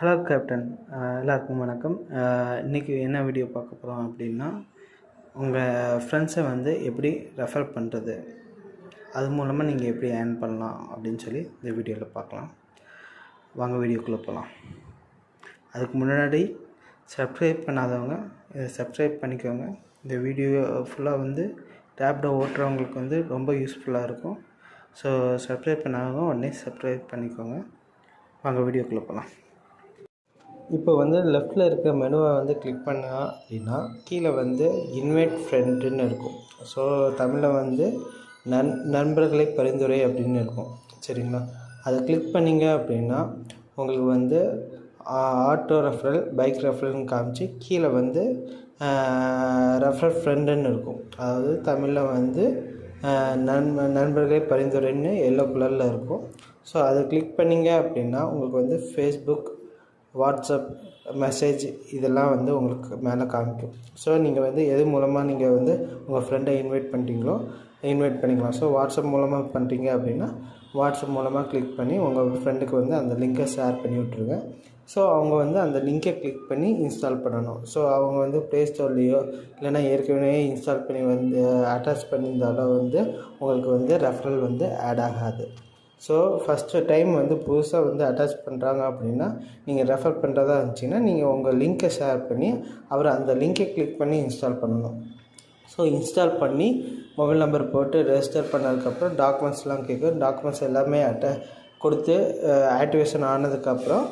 Hello captain எல்லாருக்கும் வணக்கம். இன்றைக்கி என்ன வீடியோ பார்க்க போகிறோம் அப்படின்னா உங்கள் ஃப்ரெண்ட்ஸை வந்து எப்படி ரெஃபர் பண்ணுறது அது மூலமாக நீங்கள் எப்படி ஏர்ன் பண்ணலாம் அப்படின்னு சொல்லி இந்த வீடியோவில் பார்க்கலாம். வாங்க வீடியோக்குள்ளே போகலாம் அதுக்கு முன்னாடி சப்ஸ்கிரைப் பண்ணாதவங்க இதை சப்ஸ்கிரைப் பண்ணிக்கோங்க. இந்த வீடியோ ஃபுல்லாக வந்து டேப்டை ஓட்டுறவங்களுக்கு வந்து ரொம்ப யூஸ்ஃபுல்லாக இருக்கும். ஸோ சப்ஸ்கிரைப் பண்ணாதவங்க உடனே சப்ஸ்கிரைப் பண்ணிக்கோங்க. வாங்க வீடியோக்குள்ளே போகலாம் இப்போ வந்து லெஃப்ட்டில் இருக்க மெனுவை வந்து கிளிக் பண்ணா அப்படின்னா கீழே வந்து இன்வைட் ஃப்ரெண்டுன்னு இருக்கும். ஸோ தமிழில் வந்து நன் நண்பர்களை பரிந்துரை அப்படின்னு இருக்கும். சரிங்களா? அதை கிளிக் பண்ணிங்க அப்படின்னா உங்களுக்கு வந்து ஆட்டோ ரெஃபரல் பைக் ரெஃபரல்னு காமிச்சு கீழே வந்து ரெஃபரல் ஃப்ரெண்டுன்னு இருக்கும். அதாவது தமிழில் வந்து நண்ப நண்பர்களை பரிந்துரைன்னு எல்லோ கலரில் இருக்கும். ஸோ அதை கிளிக் பண்ணிங்க அப்படின்னா உங்களுக்கு வந்து ஃபேஸ்புக் வாட்ஸ்அப் மெசேஜ் இதெல்லாம் வந்து உங்களுக்கு மேலே காமிக்கும். ஸோ நீங்கள் வந்து எது மூலமாக நீங்கள் வந்து உங்கள் ஃப்ரெண்டை இன்வைட் பண்ணுறீங்களோ இன்வைட் பண்ணிக்கலாம். ஸோ வாட்ஸ்அப் மூலமாக பண்ணுறீங்க அப்படின்னா வாட்ஸ்அப் மூலமாக கிளிக் பண்ணி உங்கள் ஃப்ரெண்டுக்கு வந்து அந்த லிங்க்கை ஷேர் பண்ணி விட்ருங்க ஸோ அவங்க வந்து அந்த லிங்கை கிளிக் பண்ணி இன்ஸ்டால் பண்ணணும். ஸோ அவங்க வந்து ப்ளே ஸ்டோர்லேயோ இல்லைனா ஏற்கனவே இன்ஸ்டால் பண்ணி வந்து அட்டாச் பண்ணியிருந்தாலோ வந்து உங்களுக்கு வந்து ரெஃபரல் வந்து ஆட் ஆகாது. ஸோ ஃபஸ்ட்டு டைம் வந்து புதுசாக வந்து அட்டாச் பண்ணுறாங்க அப்படின்னா நீங்கள் ரெஃபர் பண்ணுறதா இருந்துச்சின்னா நீங்கள் உங்கள் லிங்க்கை ஷேர் பண்ணி அவர் அந்த லிங்க்கை கிளிக் பண்ணி இன்ஸ்டால் பண்ணணும். ஸோ இன்ஸ்டால் பண்ணி மொபைல் நம்பர் போட்டு ரெஜிஸ்டர் பண்ணதுக்கப்புறம் டாக்குமெண்ட்ஸ்லாம் கேட்கும் டாக்குமெண்ட்ஸ் எல்லாமே அட்ட கொடுத்து ஆக்டிவேஷன் ஆனதுக்கப்புறம்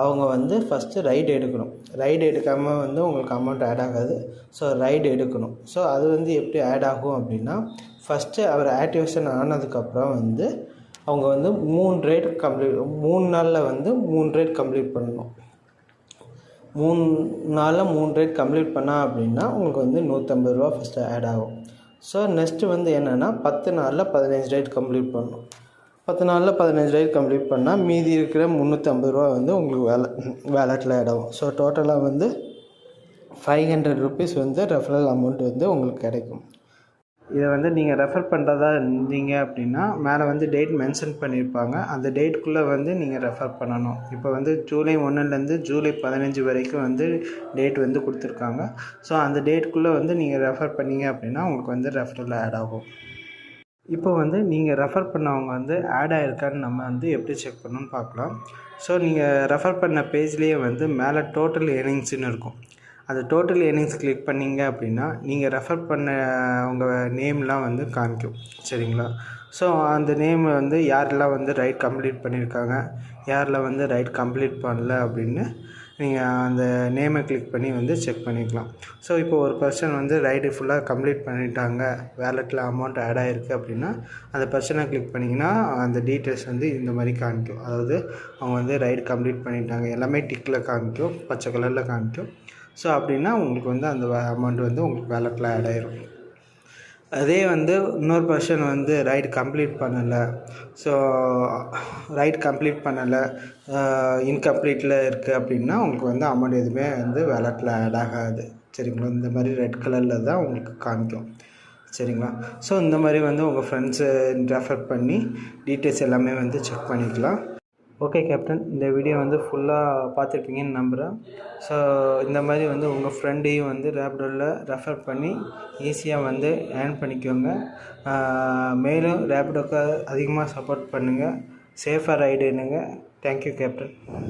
அவங்க வந்து ஃபஸ்ட்டு ரைடு எடுக்கணும். ரைடு எடுக்காமல் வந்து உங்களுக்கு அமௌண்ட் ஆட் ஆகாது. ஸோ ரைடு எடுக்கணும். ஸோ அது வந்து எப்படி ஆட் ஆகும் அப்படின்னா ஃபஸ்ட்டு அவர் ஆக்டிவேஷன் ஆனதுக்கப்புறம் வந்து அவங்க வந்து மூணு ரேட் கம்ப்ளீட் மூணு நாளில் வந்து மூணு ரேட் கம்ப்ளீட் பண்ணணும். மூணு நாளில் மூணு ரேட் கம்ப்ளீட் பண்ணால் அப்படின்னா உங்களுக்கு வந்து நூற்றம்பது ரூபா ஃபஸ்ட்டு ஆட் ஆகும். ஸோ நெக்ஸ்ட்டு வந்து என்னென்னா பத்து நாளில் பதினஞ்சு ரேட் கம்ப்ளீட் பண்ணணும். பத்து நாளில் பதினஞ்சு ரேட் கம்ப்ளீட் பண்ணால் மீதி இருக்கிற முந்நூற்றம்பது ரூபா வந்து உங்களுக்கு வேலை வேலெட்டில் ஆட் ஆகும். ஸோ டோட்டலாக வந்து ஃபைவ் ஹண்ட்ரட் ருபீஸ் வந்து ரெஃபரல் அமௌண்ட் வந்து உங்களுக்கு கிடைக்கும். இதை வந்து நீங்கள் ரெஃபர் பண்ணுறதா இருந்தீங்க அப்படின்னா மேலே வந்து டேட் மென்ஷன் பண்ணியிருப்பாங்க அந்த டேட்டுக்குள்ளே வந்து நீங்கள் ரெஃபர் பண்ணணும். இப்போ வந்து ஜூலை ஒன்றுலேருந்து ஜூலை பதினஞ்சு வரைக்கும் வந்து டேட் வந்து கொடுத்துருக்காங்க. ஸோ அந்த டேட்டுக்குள்ளே வந்து நீங்கள் ரெஃபர் பண்ணீங்க அப்படின்னா உங்களுக்கு வந்து ரெஃபரல் ஆட் ஆகும். இப்போ வந்து நீங்கள் ரெஃபர் பண்ணவங்க வந்து ஆட் ஆகிருக்கான்னு நம்ம வந்து எப்படி செக் பண்ணணும்னு பார்க்கலாம். ஸோ நீங்கள் ரெஃபர் பண்ண பேஜ்லேயே வந்து மேலே டோட்டல் ஏர்னிங்ஸ்னு இருக்கும். அந்த டோட்டல் ஏர்னிங்ஸ் கிளிக் பண்ணிங்க அப்படின்னா நீங்கள் ரெஃபர் பண்ண உங்கள் நேம்லாம் வந்து காமிக்கும். சரிங்களா? ஸோ அந்த நேம் வந்து யாரெல்லாம் வந்து ரைட் கம்ப்ளீட் பண்ணியிருக்காங்க யாரெல்லாம் வந்து ரைட் கம்ப்ளீட் பண்ணல அப்படின்னு நீங்கள் அந்த நேமை கிளிக் பண்ணி வந்து செக் பண்ணிக்கலாம். ஸோ இப்போ ஒரு பர்சன் வந்து ரைடு ஃபுல்லாக கம்ப்ளீட் பண்ணிட்டாங்க வேலெட்டில் அமௌண்ட் ஆட் ஆகிருக்கு அப்படின்னா அந்த பர்சனை கிளிக் பண்ணிங்கன்னா அந்த டீட்டெயில்ஸ் வந்து இந்த மாதிரி காமிக்கும். அதாவது அவங்க வந்து ரைடு கம்ப்ளீட் பண்ணிட்டாங்க. எல்லாமே டிக்கில் காமிக்கும் பச்சை கலரில் காமிக்கும். ஸோ அப்படின்னா உங்களுக்கு வந்து அந்த அமௌண்ட் வந்து உங்களுக்கு வேலெட்டில் ஆட் ஆயிரும். அதே வந்து இன்னொரு பர்சன் வந்து ரைட் கம்ப்ளீட் பண்ணலை. ஸோ ரைட் கம்ப்ளீட் பண்ணலை. இன்கம்ப்ளீட்டில் இருக்குது அப்படின்னா உங்களுக்கு வந்து அமௌண்ட் எதுவுமே வந்து வேலெட்டில் ஆட் ஆகாது. சரிங்களா? இந்த மாதிரி ரெட் கலரில் தான் உங்களுக்கு காமிக்கும். சரிங்களா? ஸோ இந்த மாதிரி வந்து உங்கள் ஃப்ரெண்ட்ஸு ரெஃபர் பண்ணி டீட்டெயில்ஸ் எல்லாமே வந்து செக் பண்ணிக்கலாம். ஓகே கேப்டன் இந்த வீடியோ வந்து ஃபுல்லாக பார்த்துருப்பீங்கன்னு நம்புகிறேன் ஸோ இந்த மாதிரி வந்து உங்கள் ஃப்ரெண்டையும் வந்து ரேப்டோவில் ரெஃபர் பண்ணி ஈஸியாக வந்து ஏர்ன் பண்ணிக்கோங்க. மேலும் ரேப்டோக்கு அதிகமாக சப்போர்ட் பண்ணுங்கள் சேஃபாக ரைடு என்னங்க தேங்க்யூ கேப்டன்